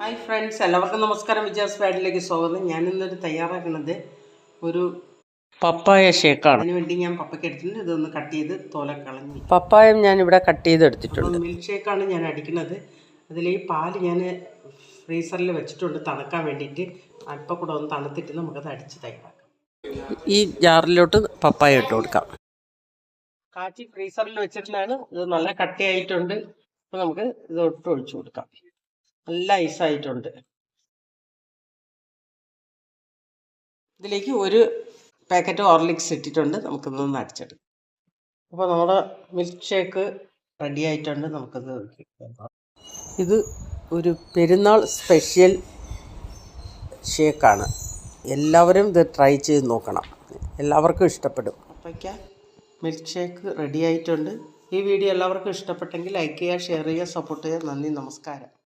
Hi friends എല്ലാവർക്കും നമസ്കാരം. വിജയാസ് പാഡിലേക്ക് സ്വാഗതം. ഞാൻ ഇന്നൊരു തയ്യാറാക്കുന്നത് ഒരു പപ്പായ ഷേക്കാണ്. അതിന് വേണ്ടി ഞാൻ പപ്പയ്ക്ക് എടുത്തിട്ടുണ്ട്. ഇതൊന്ന് കട്ട് ചെയ്ത് തോല കളഞ്ഞു. പപ്പായം ഞാൻ ഇവിടെ കട്ട് ചെയ്ത് എടുത്തിട്ടുണ്ട്. മിൽക്ക് ഷേക്കാണ് ഞാൻ അടിക്കുന്നത്. അതിൽ ഈ പാൽ ഞാൻ ഫ്രീസറിൽ വെച്ചിട്ടുണ്ട്. തണുക്കാൻ വേണ്ടിയിട്ട്. അല്പം കൂടെ ഒന്ന് തണുത്തിട്ട് നമുക്കത് അടിച്ച് തയ്യാറാക്കാം. ഈ ജാറിലോട്ട് പപ്പായ ഇട്ട് കൊടുക്കാം. കാച്ചി ഫ്രീസറിൽ വെച്ചിട്ടുണ്ടാണ് ഇത് നല്ല കട്ടിയായിട്ടുണ്ട്. അപ്പോൾ നമുക്ക് ഇത് ഒട്ട് ഒഴിച്ചു കൊടുക്കാം. നല്ല ഐസായിട്ടുണ്ട്. ഇതിലേക്ക് ഒരു പാക്കറ്റ് ഓർലിക്സ് ഇട്ടിട്ടുണ്ട്. നമുക്കിതൊന്ന് അടിച്ചെടുക്കാം അപ്പോൾ നമ്മുടെ മിൽക്ക് ഷേക്ക് റെഡി ആയിട്ടുണ്ട്. നമുക്കത്. ഇത് ഒരു പെരുന്നാൾ സ്പെഷ്യൽ ഷേക്കാണ്. എല്ലാവരും ഇത് ട്രൈ ചെയ്ത് നോക്കണം. എല്ലാവർക്കും ഇഷ്ടപ്പെടും. അപ്പോഴേക്ക് മിൽക്ക് ഷേക്ക് റെഡി ആയിട്ടുണ്ട്. ഈ വീഡിയോ എല്ലാവർക്കും ഇഷ്ടപ്പെട്ടെങ്കിൽ ലൈക്ക് ചെയ്യുക ഷെയർ ചെയ്യുക സപ്പോർട്ട് ചെയ്യുക. നന്ദി നമസ്കാരം.